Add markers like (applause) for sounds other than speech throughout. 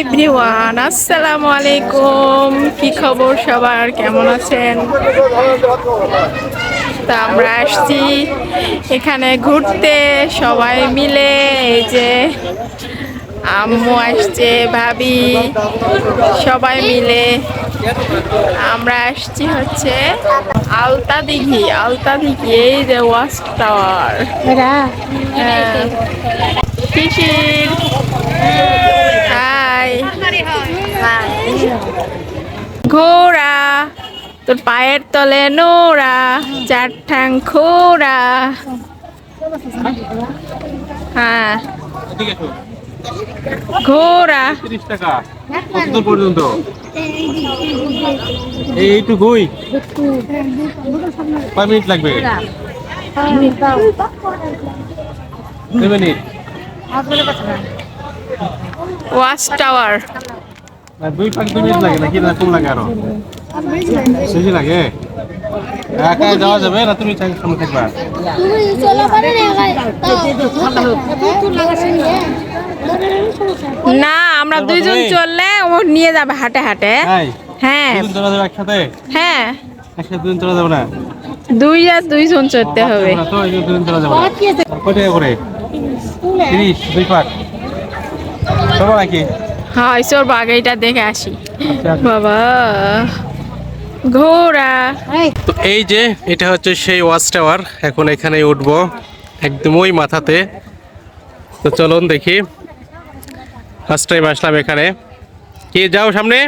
Everyone আসসালামু আলাইকুম। কি খবর সবার? কেমন আছেন? তা আমরা আসছি এখানে ঘুরতে সবাই মিলে। এই যে আম্মু আসছে ভাবি সবাই মিলে। আমরা আসছি হচ্ছে আলতা দিঘি আলতা দিঘি এই যে ওয়াচ টাওয়ার। হ্যাঁ শিশির হাই ঘোড়া তোর পায়ের তলে নোরা চার ঠ্যাং খোরা হ্যাঁ। ঘোড়া। 30 টাকা পর্যন্ত? এইটুকুই। কয় মিনিট লাগবে? মিনিট। ওয়াচ টাওয়ার দুই মিনিট লাগে নাকি না কম লাগে আরও? বেশি লাগে? একা যাওয়া যাবে না তুমি চাই সামনে থাকবা? তুমি চলো পারে না না আমরা দুইজন চললে ও নিয়ে যাবে হাটে হাটে। হ্যাঁ। একসাথে? হ্যাঁ। একসাথে চলে যাবে না? দুই আর দুইজন চড়তে হবে। না তো এই যে দুদিন চলে যাবে। না কয় টাকা করে? তিরিশ দুই পাক। নাকি? হয় চোর বাগাইটা দেখে আসি। আচ্ছা। বাবা ঘোড়া। তো এই যে এটা হচ্ছে সেই ওয়াচ টাওয়ার এখন এখানে উঠবো একদম ওই মাথাতে। তো চলুন দেখি। ফার্স্ট টাইম আসলাম এখানে। কি যাও সামনে।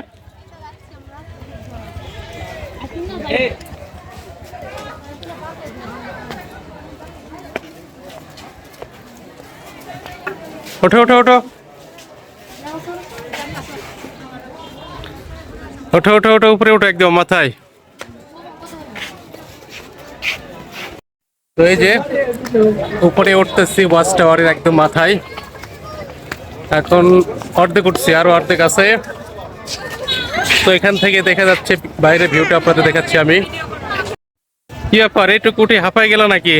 ওঠো ওঠো ওঠো। ওঠো ওঠো ওঠো, উপরে ওঠো একদম মাথায়। তো এই যে উপরে উঠতেছি ওয়াচ টাওয়ারের একদম মাথায়। এখন অর্ধেক উঠছি, আরও অর্ধেক আছে। তো এখান থেকে দেখা যাচ্ছে, বাইরে ভিউটা আপনাদের দেখাচ্ছি আমি। কি ব্যাপার এইটুকু উঠে হাঁপাই গেল নাকি?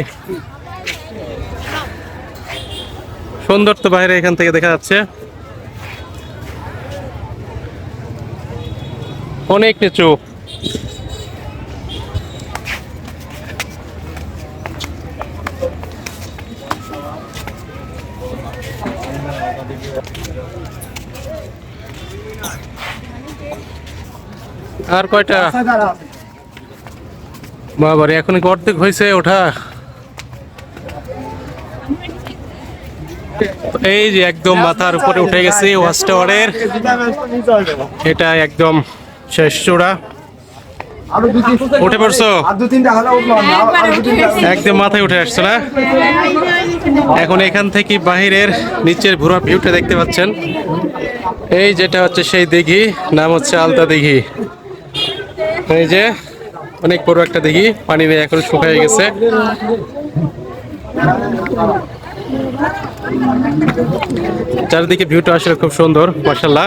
সুন্দর তো বাইরে এখান থেকে দেখা যাচ্ছে। অনেক নিচু। আর কয়টা? বাবারে, এখন অর্ধেক হয়েছে ওঠা? এই যে একদম মাথার উপরে উঠে গেছে ওয়াচ টাওয়ারের। এটা একদম শেষ চূড়া। উঠে পড়ছো? একদম মাথায় উঠে আসছে না? এখন এখান থেকে বাহিরের নিচের ভুরা ভিউটা দেখতে পাচ্ছেন। এই যেটা হচ্ছে সেই দিঘি, নাম হচ্ছে আলতা দিঘি। এই যে, অনেক বড় একটা দিঘি, পানি নেই এখন শুকায় গেছে। চারিদিকে ভিউটা আসলে খুব সুন্দর মার্শাল্লাহ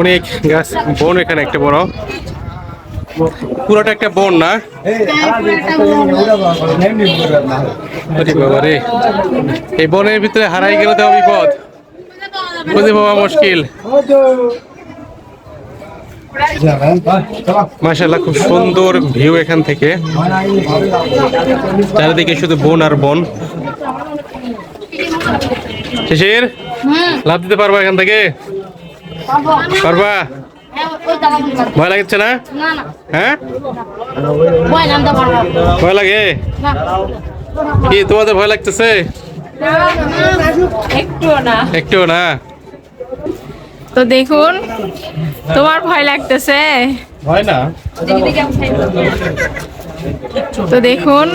অনেক গাছ বন এখানে একটা বড়। পুরোটা একটা বন না? বাবা রে। এই বনের ভিতরে হারাই গেলে তো বিপদ। বুঝে পাওয়া মুশকিল। মাশাল্লাহ খুব সুন্দর ভিউ এখান থেকে। চারিদিকে শুধু বন আর বন। শিশির লাভ দিতে পারব এখান থেকে? পারবা? ভয় লাগছে না? হ্যাঁ? ভয় লাগে? কি তোমাদের ভয় লাগতেছে? একটুও না। তো দেখুন তোমার ভয় লাগতেছে? ভয় না? তো দেখুন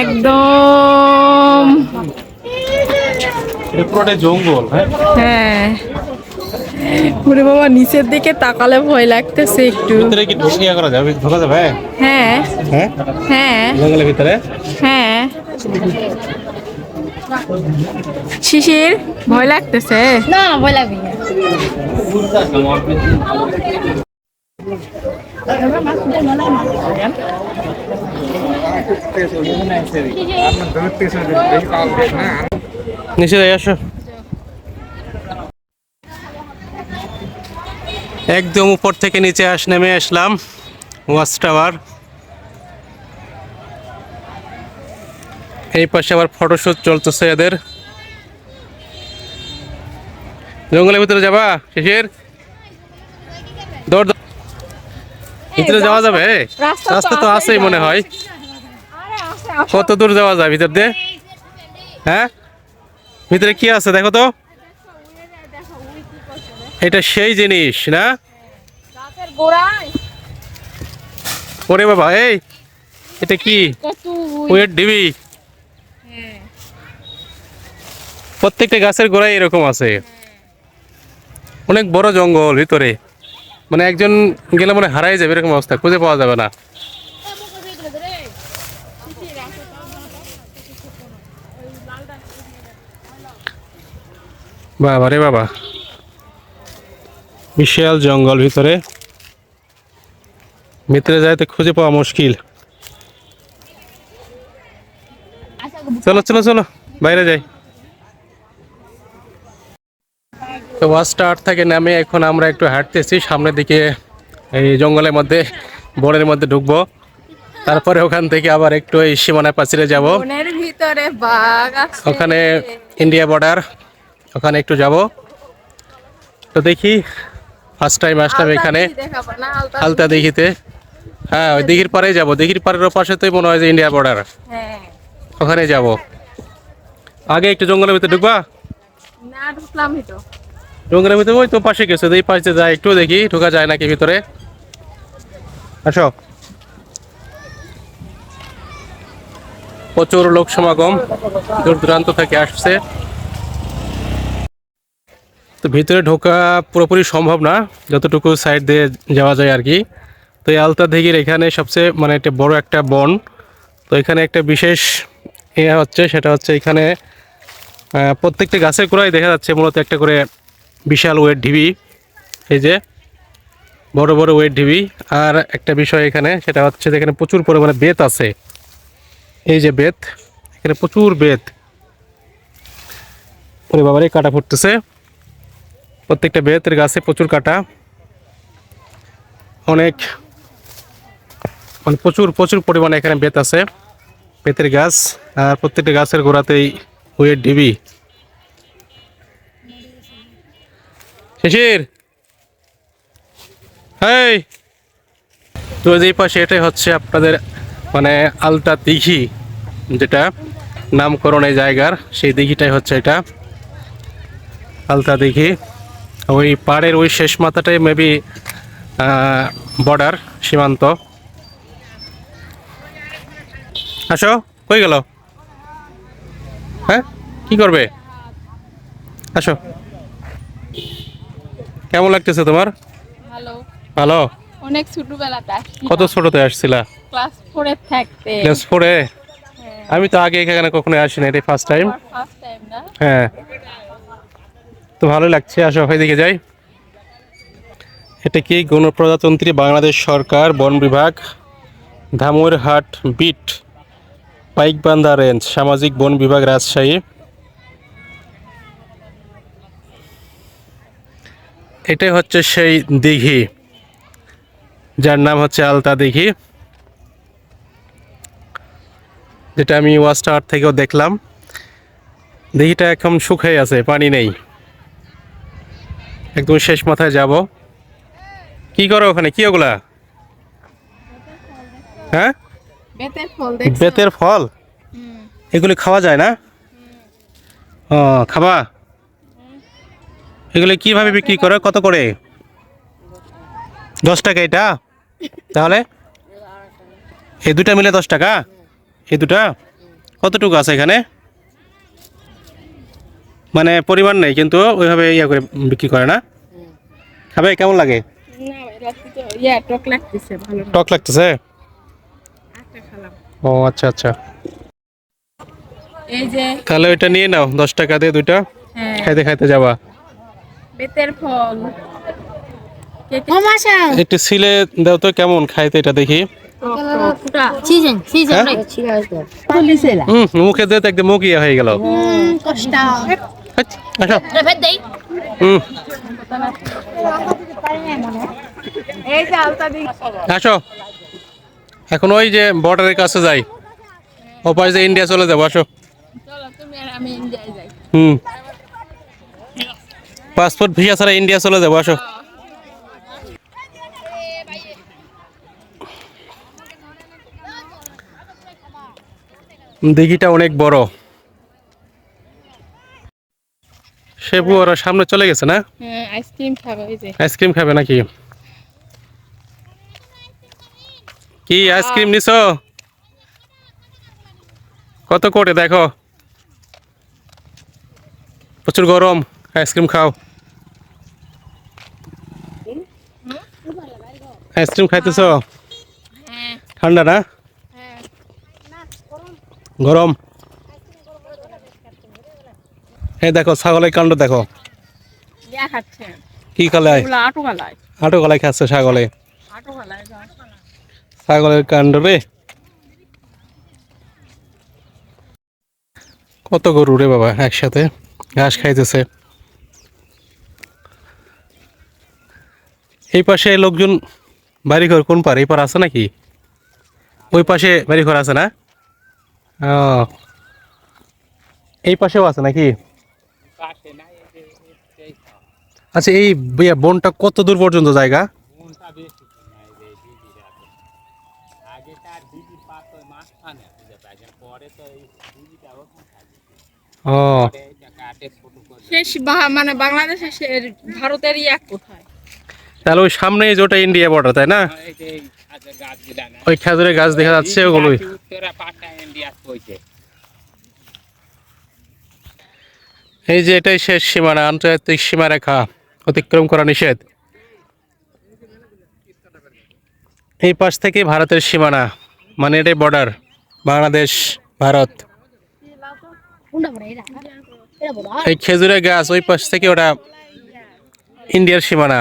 একদম পুরোটাই জঙ্গল হ্যাঁ। পুরে বাবা নিচের দিকে তাকালে ভয় লাগতেছে একটু। ভিতরে কি ঢুকে ইয়া করা যাবে? ঢোকা যাবে? হ্যাঁ। হ্যাঁ? হ্যাঁ। জঙ্গলের ভিতরে? হ্যাঁ। শিশির ভয় লাগতেছে? না না ভয় লাগবে না। নিচে আসো। একদম উপর থেকে নিচে আস নেমে আসলাম ওয়াচ টাওয়ার এই পাশে আবার ফটোশুট চলতেছে এদের। জঙ্গলের ভিতরে যাবা শেষের দৌড় ভিতরে যাওয়া যাবে? রাস্তা তো আছেই মনে হয়। কত দূর যাওয়া যায় ভিতর দিয়ে? হ্যাঁ? ভিতরে কি আছে দেখো তো? এটা সেই জিনিস না? ওরে বাবা এই এটা কি? ওয়েট ডিবি? প্রত্যেকটা গাছের গোড়ায় এরকম আছে। অনেক বড় জঙ্গল ভিতরে। মানে একজন গেলে মনে হয় হারাই যাবে এরকম অবস্থা খুঁজে পাওয়া যাবে না। বাবা রে বাবা। বিশাল জঙ্গল ভিতরে। ভিতরে যাইতে খুঁজে পাওয়া মুশকিল। চলো চলো চলো বাইরে যাই। তো টাওয়ার থেকে নামে এখন আমরা একটু হাঁটতেছি সামনের দিকে এই জঙ্গলের মধ্যে বনের মধ্যে ঢুকবো। তারপরে ওখান থেকে আবার একটু এই সীমানা পাচিরে যাব। ওখানে ইন্ডিয়া বর্ডার ওখানে একটু যাব। তো দেখি ফার্স্ট টাইম আসলাম এখানে। আলতা হালতা দিঘিতে। হ্যাঁ ওই দিঘির পাড়ে যাব। দিঘির পাড়ের পাশে তো মনে হয় যে ইন্ডিয়া বর্ডার ওখানে যাব। আগে একটু জঙ্গলের ভিতরে ঢুকবা? না ঢুকলামই তো। জঙ্গলের ভিতরে ওই তো পাশে গেছে এই পাশে যায় একটু দেখি ঢোকা যায় নাকি ভিতরে? আসো। প্রচুর লোক সমাগম দূর দূরান্ত থেকে আসছে। তো ভিতরে ঢোকা পুরোপুরি সম্ভব না, যতটুকু সাইড দিয়ে যাওয়া যায় আর কি। তো এই আলতা দিঘির এখানে সবচেয়ে মানে একটা বড় একটা বন। তো এখানে একটা বিশেষ ইয়ে হচ্ছে, সেটা হচ্ছে এখানে প্রত্যেকটা গাছের গোড়ায় দেখা যাচ্ছে মূলত একটা করে বিশাল ওয়েট ঢিবি। এই যে, বড় বড় ওয়েট ঢিবি। আর একটা বিষয় এখানে, সেটা হচ্ছে এখানে প্রচুর পরিমাণে বেত আছে। এই যে বেত, এখানে প্রচুর বেত। ওরে বাবারে, কাটা ফুটতেছে। প্রত্যেকটা বেতের গাছে প্রচুর কাটা। অনেক মানে প্রচুর প্রচুর পরিমাণে এখানে বেত আছে, বেতের গাছ। আর প্রত্যেকটা গাছের গোড়াতেই ওয়েট ঢিবি শিশির! তো এই পাশে এটাই হচ্ছে আপনাদের মানে আলতা দিঘি যেটা নামকরণ এই জায়গার, সেই দিঘিটাই হচ্ছে এটা। আলতা দিঘি। ওই পাড়ের ওই শেষ মাথাটাই মেবি বর্ডার সীমান্ত। আসো কই গেল? হ্যাঁ? কি করবে? আসো। কেমন লাগতেছে তোমার? ভালো। ভালো? অনেক ছোটবেলাতে কত ছোটতে আসছিলা? ক্লাস ফোরে থাকতে। ক্লাস ফোরে? হ্যাঁ। আমি তো আগে এখানে কখনো আসিনি এটাই ফার্স্ট টাইম ফার্স্ট টাইম না? হ্যাঁ। তো ভালো লাগছে, আসো ওইদিকে যাই। এটা কি? গণপ্রজাতন্ত্রী বাংলাদেশ সরকার, বন বিভাগ ধামুরহাট বিট পাইকবান্ধা রেঞ্জ, সামাজিক বন বিভাগ, রাজশাহী। এটাই হচ্ছে সেই দিঘি, যার নাম হচ্ছে আলতা দিঘি। যেটা আমি ওয়াচ টাওয়ার থেকেও দেখলাম। দিঘিটা এখন শুকিয়ে আছে, পানি নেই। একদম শেষ মাথায় যাব। কি করো ওখানে? কি ওগুলা? হ্যাঁ? বেতের ফল দেখছ? বেতের ফল? এগুলি খাওয়া যায় না? ও খাবা? এগুলি কীভাবে বিক্রি করে? কত করে? দশ টাকা এটা? তাহলে? এই দুটা মিলে দশ টাকা? এই দুটা? কতটুকু আছে এখানে? মানে পরিমাণ নেই কিন্তু ওইভাবে ইয়া করে বিক্রি করে না? খাবে কেমন লাগে? না রাত্রি তো ইয়া টক লাগতেছে ও আচ্ছা আচ্ছা। এই যে তাহলে ওইটা নিয়ে নাও দশ টাকা দিয়ে দুইটা। হ্যাঁ। খাইতে খাইতে যাবা। বেতের ফল। একটু সিলে দাও তো কেমন? খাইতে এটা দেখি। হ্যাঁ? হুম মুখে দিয়ে তো একদম মুখ ইয়ে হয়ে গেল। কষ্টা। আচ্ছা, আসো। এখন ওই যে বর্ডারের কাছে যাই। ও পাশে যে ইন্ডিয়া চলে যাব, আসো। হুম। পাসপোর্ট ভিসা ছাড়া ইন্ডিয়া চলে যাব, আসো। দিঘিটা অনেক বড়। সেবু ওরা সামনে চলে গেছে না? হ্যাঁ আইসক্রিম খাব এই যে। আইসক্রিম খাবে নাকি? কি আইসক্রিম নিছো? কত করে দেখো। প্রচুর গরম আইসক্রিম খাও। আইসক্রিম খাইতেছ? হ্যাঁ। ঠান্ডা না? হ্যাঁ। গরম। এই দেখো ছাগলের কাণ্ড দেখো। কি গালায় আটো গলায় খাচ্ছে ছাগলে। ছাগলের কাণ্ড রে। কত গরু রে বাবা একসাথে ঘাস খাইতেছে। এই পাশে লোকজন বাড়িঘর কোন পার এই পার আছে নাকি? ওই পাশে বাড়িঘর আছে না? এই পাশেও আছে নাকি? আচ্ছা এই ইয়া, বনটা কত দূর পর্যন্ত জায়গা? ও। মানে বাংলাদেশের ভারতের এক কোথায়? তাহলে ওই সামনে যেটা ইন্ডিয়া বর্ডার তাই না? ওই খেজুরের গাছ দেখা যাচ্ছে ওগুলোই। এই যে এটাই শেষ সীমানা, আন্তর্জাতিক সীমারেখা অতিক্রম করা নিষেধ। এই পাশ থেকে ভারতের সীমানা মানে এটাই বর্ডার বাংলাদেশ, ভারত। এই খেজুরের গাছ ওই পাশ থেকে ওটা ইন্ডিয়ার সীমানা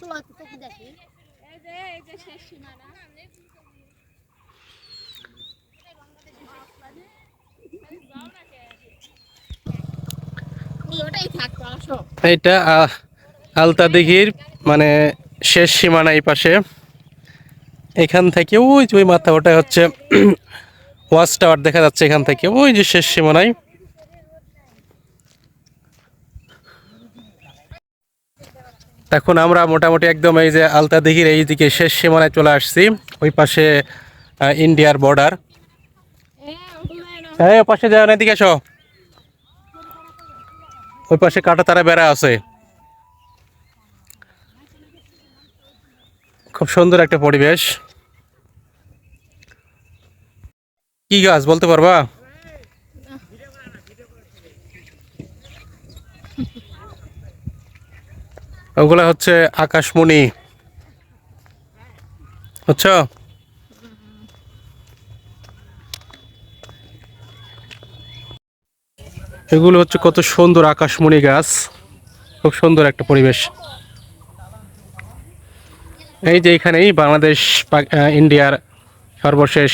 চলো তো তো দেখি আহ, আলতা দিঘির মানে শেষ সীমানা এই পাশে। এখান থেকে ওই যে ওই মাথা ওটা হচ্ছে ওয়াচ টাওয়ার দেখা যাচ্ছে এখান থেকে ওই যে শেষ সীমানায়। এখন আমরা মোটামুটি একদম এই যে আলতা দিঘির এই দিকে শেষ সীমানায় চলে আসছি ওই পাশে ইন্ডিয়ার বর্ডার হ্যাঁ পাশে যাও না এদিকে এসো। ওই পাশে কাটা তারা বেড়া আছে। খুব সুন্দর একটা পরিবেশ। কি গাছ বলতে পারবা? ওগুলা হচ্ছে আকাশমণি। বুঝছ? এগুলো হচ্ছে কত সুন্দর আকাশমণি গাছ। খুব সুন্দর একটা পরিবেশ। এই যে এখানেই বাংলাদেশ ইন্ডিয়ার সর্বশেষ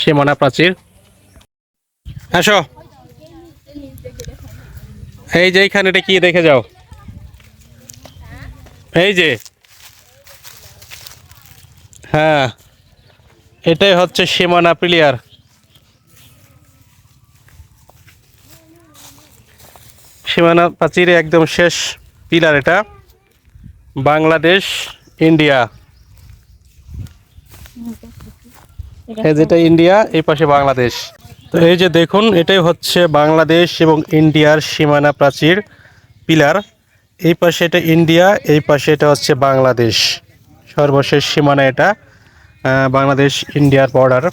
সীমানা প্রাচীর। আসো। এই যে এইখানে এটা কি দেখে যাও। এই যে। হ্যাঁ এটাই হচ্ছে সীমানা প্লেয়ার। সীমানা প্রাচীরে একদম শেষ পিলার এটা। বাংলাদেশ, ইন্ডিয়া। এই যেটা ইন্ডিয়া, এই পাশে বাংলাদেশ। তো এই যে দেখুন, এটাই হচ্ছে বাংলাদেশ এবং ইন্ডিয়ার সীমানা প্রাচীর পিলার। এই পাশে এটা ইন্ডিয়া, এই পাশে এটা হচ্ছে বাংলাদেশ। সর্বশেষ সীমানা এটা বাংলাদেশ, ইন্ডিয়ার বর্ডার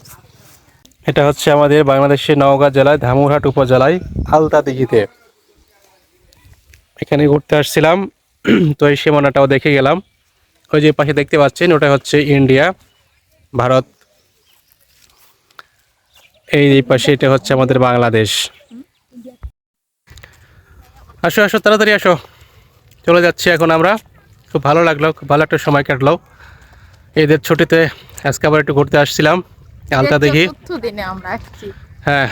এটা হচ্ছে আমাদের বাংলাদেশের নওগাঁ জেলায়, ধামুরহাট উপজেলায় আলতা দিঘিতে এখানে ঘুরতে আসছিলাম। (clears throat) তো এই সীমানাটাও দেখে গেলাম। ওই যে পাশে দেখতে পাচ্ছেন ওটা হচ্ছে ইন্ডিয়া ভারত। এই এই পাশে এটা হচ্ছে আমাদের বাংলাদেশ। আসো আসো তাড়াতাড়ি আসো। চলে যাচ্ছি এখন আমরা। খুব ভালো লাগল খুব ভালো একটা সময় কাটলো। এদের ছুটিতে আজকে আবার একটু ঘুরতে আসছিলাম আলতা দেখি। হ্যাঁ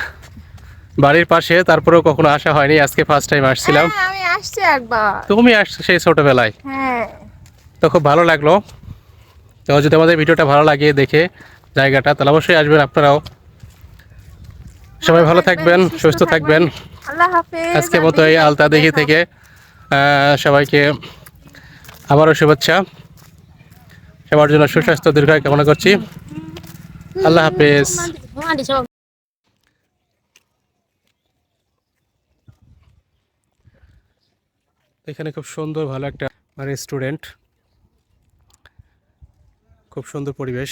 বাড়ির পাশে তারপরেও কখনো আসা হয়নি আজকে ফার্স্ট টাইম আসছিলাম। হ্যাঁ, আসছি একবার তুমি আসছো সেই ছোটবেলায় হ্যাঁ তো খুব ভালো লাগল তো যদি আমাদের ভিডিওটা ভালো লাগে দেখে জায়গাটা তাহলে অবশ্যই আসবেন আপনারাও সবাই ভালো থাকবেন সুস্থ থাকবেন আল্লাহ হাফেজ আজকের মতো এই আলতা দেখি থেকে সবাইকে আবারও শুভেচ্ছা সবার জন্য সুস্বাস্থ্য দীর্ঘায় কামনা করছি আল্লাহ হাফেজ এখানে খুব সুন্দর ভালো একটা রেস্টুরেন্ট খুব সুন্দর পরিবেশ।